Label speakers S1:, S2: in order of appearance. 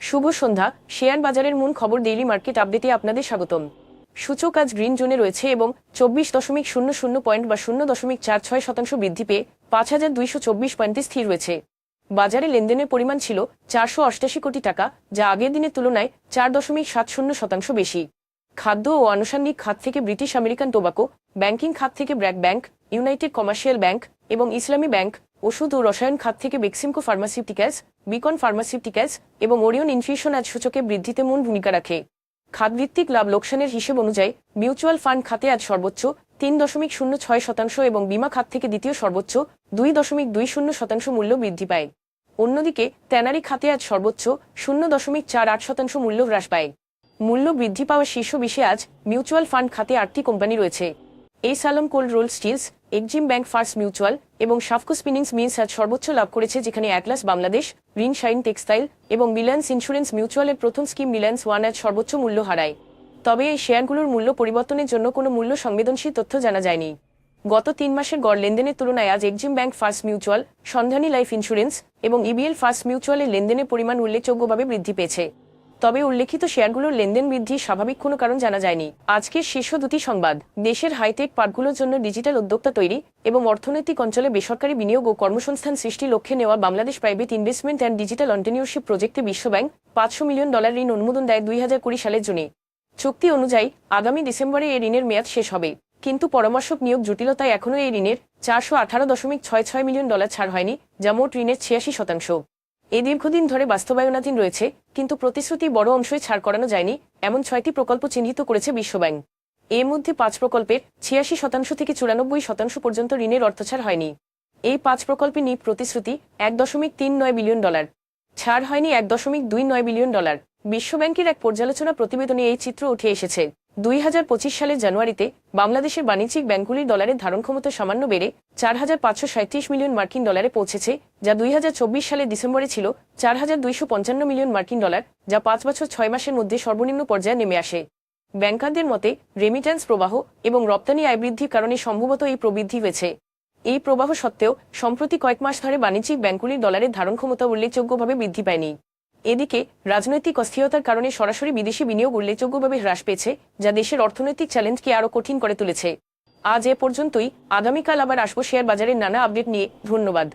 S1: শুভ সন্ধ্যা। Share বাজারের মূল খবর ডেইলি মার্কেট আপডেটে আপনাদের স্বাগতম। সূচক আজ গ্রিন জোনে রয়েছে এবং চব্বিশ দশমিক শূন্য শূন্য পয়েন্ট বা শূন্য দশমিক চার ছয় শতাংশ বৃদ্ধি পেয়ে পাঁচ হাজার দুইশো চব্বিশ পয়েন্টে স্থির রয়েছে। বাজারে লেনদেনের পরিমাণ ছিল চারশো অষ্টাশি কোটি টাকা, যা আগের দিনের তুলনায় চার দশমিক সাত শূন্য শতাংশ বেশি। খাদ্য ও আনুষঙ্গিক খাত থেকে ব্রিটিশ আমেরিকান টোবাকো, ব্যাংকিং খাত থেকে BRAC Bank, United Commercial Bank এবং ইসলামী ব্যাংক ওষুধ ও রসায়ন খাত থেকে বেক্সিমকো ফার্মাসিউটিক্যালস, বিকন ফার্মাসিউটিক্যালস এবং ওরিয়ন ইনফিউশন আজ সূচকে বৃদ্ধিতে মূল ভূমিকা রাখে। খাতভিত্তিক লাভ লোকসানের হিসেব অনুযায়ী, মিউচুয়াল ফান্ড খাতে আজ সর্বোচ্চ তিন দশমিক শূন্য ছয় শতাংশ এবং বীমা খাত থেকে দ্বিতীয় সর্বোচ্চ দুই দশমিক দুই শূন্য শতাংশ মূল্য বৃদ্ধি পায়। অন্যদিকে, ট্যানারি খাতে আজ সর্বোচ্চ শূন্য দশমিক চার আট শতাংশ মূল্য হ্রাস পায়। মূল্য বৃদ্ধি পাওয়া শীর্ষ বিষয়ে আজ মিউচুয়াল ফান্ড খাতে আটটি কোম্পানি রয়েছে। এই Salam cold roll steels Exim Bank First Mutual এবং সাফকো স্পিনিংস মিলস আজ সর্বোচ্চ লাভ করেছে যেখানে Atlas Bangladesh ring shine textiles এবং রিলায়েন্স ইন্স্যুরেন্স মিউচুয়ালের প্রথম স্কিম রিলায়েন্স ওয়ান আজ সর্বোচ্চ মূল্য হারায়। তবে এই শেয়ারগুলোর মূল্য পরিবর্তনের জন্য কোনো মূল্য সংবেদনশীল তথ্য জানা যায়নি। গত তিন মাসের গড় লেনদেনের তুলনায় আজ Exim Bank First Mutual, Sandhani Life Insurance এবং ইবিএল ফার্স্ট মিউচুয়ালের লেনদেনের পরিমাণ উল্লেখযোগ্যভাবে বৃদ্ধি পেয়েছে। তবে উল্লেখিত শেয়ারগুলোর লেনদেন বৃদ্ধির স্বাভাবিক কোনো কারণ জানা যায়নি। আজকের শীর্ষ দুটি সংবাদ, দেশের হাইটেক পার্কগুলোর জন্য ডিজিটাল উদ্যোক্তা তৈরি এবং অর্থনৈতিক অঞ্চলে বেসরকারি বিনিয়োগ ও কর্মসংস্থান সৃষ্টি লক্ষ্যে নেওয়া Bangladesh private investment and digital entrepreneurship প্রজেক্টে বিশ্বব্যাংক পাঁচশো মিলিয়ন ডলার ঋণ অনুমোদন দেয় দুই হাজার কুড়ি সালের জুনে। চুক্তি অনুযায়ী আগামী ডিসেম্বরে এই ঋণের মেয়াদ শেষ হবে। কিন্তু পরামর্শক নিয়োগ জটিলতায় এখনও এই ঋণের চারশো আঠারো দশমিক ছয় ছয় মিলিয়ন ডলার ছাড় হয়নি, যা মোট ঋণের ছিয়াশি শতাংশ। এ দীর্ঘদিন ধরে বাস্তবায়নাধীন রয়েছে, কিন্তু প্রতিশ্রুতি বড় অংশই ছাড় করানো যায়নি, এমন ছয়টি প্রকল্প চিহ্নিত করেছে বিশ্বব্যাংক। এর মধ্যে পাঁচ প্রকল্পের ছিয়াশি শতাংশ থেকে চুরানব্বই শতাংশ পর্যন্ত ঋণের অর্থছাড় হয়নি। এই পাঁচ প্রকল্পে নিট প্রতিশ্রুতি এক দশমিক তিন নয় বিলিয়ন ডলার। ছাড় হয়নি এক দশমিক দুই নয় বিলিয়ন ডলার। বিশ্বব্যাংকের এক পর্যালোচনা প্রতিবেদনে এই চিত্র উঠে এসেছে। দুই হাজার পঁচিশ সালের জানুয়ারিতে বাংলাদেশের বাণিজ্যিক ব্যাংকগুলির ডলারের ধারণ ক্ষমতা সামান্য বেড়ে চার হাজার পাঁচশো মিলিয়ন মার্কিন ডলারে পৌঁছেছে, যা দুই হাজার চব্বিশ সালের ডিসেম্বরে ছিল চার হাজার দুইশো পঞ্চান্ন মিলিয়ন মার্কিন ডলার, যা পাঁচ বছর ছয় মাসের মধ্যে সর্বনিম্ন পর্যায়ে নেমে আসে। ব্যাংকারদের মতে রেমিট্যান্স প্রবাহ এবং রপ্তানি আয় বৃদ্ধির কারণে সম্ভবত এই প্রবৃদ্ধি হয়েছে। এই প্রবাহ সত্ত্বেও, সম্প্রতি কয়েক মাস ধরে বাণিজ্যিক ব্যাংকগুলির ডলারের ধারণ ক্ষমতা উল্লেখযোগ্যভাবে বৃদ্ধি পায়নি। এদিকে রাজনৈতিক অস্থিরতার কারণে সরাসরি বিদেশি বিনিয়োগ উল্লেখযোগ্যভাবে হ্রাস পেয়েছে, যা দেশের অর্থনৈতিক চ্যালেঞ্জকে আরও কঠিন করে তুলেছে। আজ এ পর্যন্তই। আগামীকাল আবার আসব শেয়ার বাজারের নানা আপডেট নিয়ে। ধন্যবাদ।